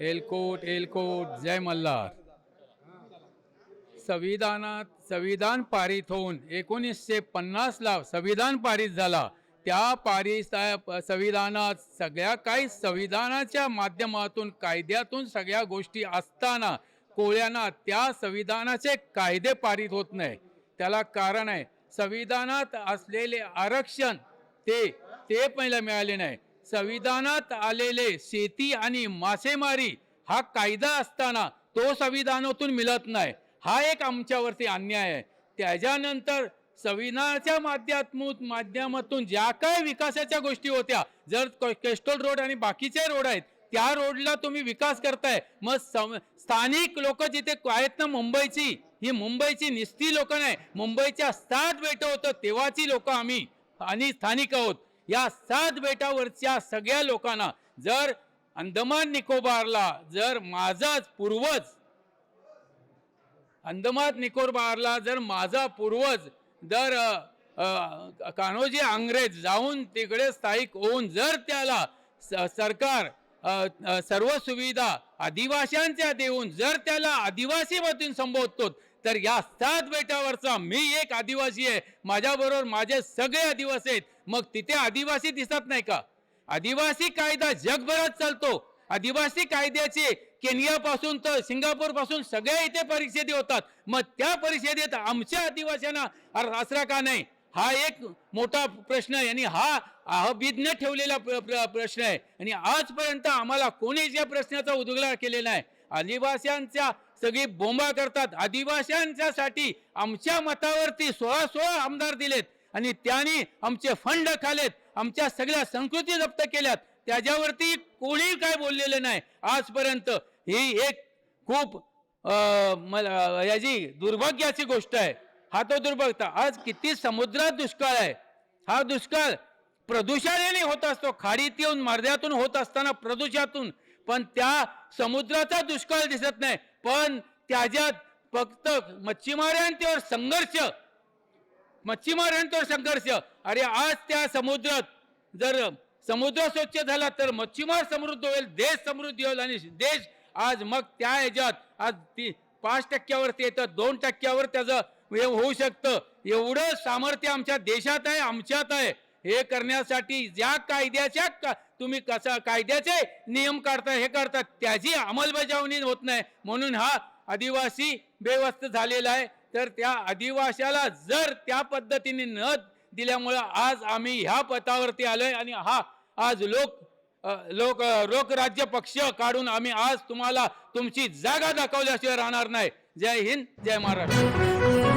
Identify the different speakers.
Speaker 1: एलकोट एलकोट जय मल्हार. संविधानात संविधान पारित होऊन एकोणीसशे पन्नासला संविधान पारित झाला. त्या पारित संविधानात सगळ्या काही संविधानाच्या माध्यमातून कायद्यातून सगळ्या गोष्टी असताना कोळ्यांना त्या संविधानाचे कायदे पारित होत नाही. त्याला कारण आहे संविधानात असलेले आरक्षण ते ते पहिलं मिळाले नाही. संविधानात आलेले शेती आणि मासेमारी हा कायदा असताना तो संविधानातून मिळत नाही. हा एक आमच्यावरती अन्याय आहे. त्याच्यानंतर संविधानाच्या माध्यमातून माध्यमातून ज्या काय विकासाच्या गोष्टी होत्या जर क- रोड आणि बाकीचे रोड आहेत त्या रोडला तुम्ही विकास करताय. मग स्थानिक लोक जिथे आहेत ना मुंबईची ही मुंबईची निस्ती लोक नाही. मुंबईच्या सात बेटं होतं तेव्हाची लोक आम्ही आणि स्थानिक आहोत. या सात बेटावरच्या सगळ्या लोकांना जर अंदमान निकोबारला जर माझाच पूर्वज अंदमान निकोबारला जर माझा पूर्वज जर कान्होजी अंग्रेज जाऊन तिकडे स्थायिक होऊन जर त्याला स- सरकार सर्व सुविधा आदिवाशांच्या देऊन जर त्याला आदिवासीमधून संबोधतो तर या सात बेटावरचा मी एक आदिवासी आहे. माझ्याबरोबर माझे सगळे आदिवासी आहेत. मग तिथे आदिवासी दिसत नाही का? आदिवासी कायदा जगभरात चालतो. आदिवासी कायद्याचे केनियापासून तर सिंगापूरपासून सगळ्या सगळे इथे परिषदे होतात. मग त्या परिषदेत आमच्या आदिवासींना अर- आसरा का नाही? हा एक मोठा प्रश्न आहे. आणि हा अभिज्ञ ठेवलेला प्र- प्र- प्रश्न आहे. आणि आजपर्यंत आम्हाला कोणीच या प्रश्नाचा उद्गला केलेला आहे आदिवासींच्या सगळी बोंबा करतात. आदिवासींच्यासाठी आमच्या मतावरती सोळा सोळा आमदार दिलेत. आणि त्यांनी आमचे फंड खालेत. आमच्या सगळ्या संस्कृती जप्त केल्यात. त्याच्यावरती कोणी काय बोललेलं नाही. आजपर्यंत ही एक खूप मला- याची दुर्भाग्याची गोष्ट आहे. हा तो दुर्भाग्य आज किती समुद्रात दुष्काळ आहे. हा दुष्काळ प्रदूषणाने होत असतो. खाडीत येऊन मर्द्यातून होत असताना प्रदूषणातून. पण त्या समुद्राचा दुष्काळ दिसत नाही. पण त्याच्यात फक्त मच्छीमारांच्यावर संघर्ष. मच्छीमारांच्यावर संघर्ष. अरे आज त्या समुद्रात जर समुद्र स्वच्छ झाला तर मच्छीमार समृद्ध होईल देश समृद्धी होईल आणि देश आज मग त्या ह्याच्यात आज ती पाच टक्क्यावरती येतं दोन टक्क्यावर त्याचं होऊ शकतं. एवढं सामर्थ्य आमच्या देशात आहे आमच्यात आहे. हे करण्यासाठी ज्या कायद्याच्या का- तुम्ही कसा कायद्याचे नियम काढता हे करतात त्याची अंमलबजावणी होत नाही. म्हणून हा आदिवासी बेवस्त झालेला आहे. तर त्या आदिवाशाला जर त्या पद्धतीने न दिल्यामुळं आज आम्ही ह्या पथावरती आलोय आणि हा आज लोक लोक लोक राज्य पक्ष काढून आम्ही आज तुम्हाला तुमची जागा दाखवल्याशिवाय राहणार नाही. जय हिंद जय महाराष्ट्र.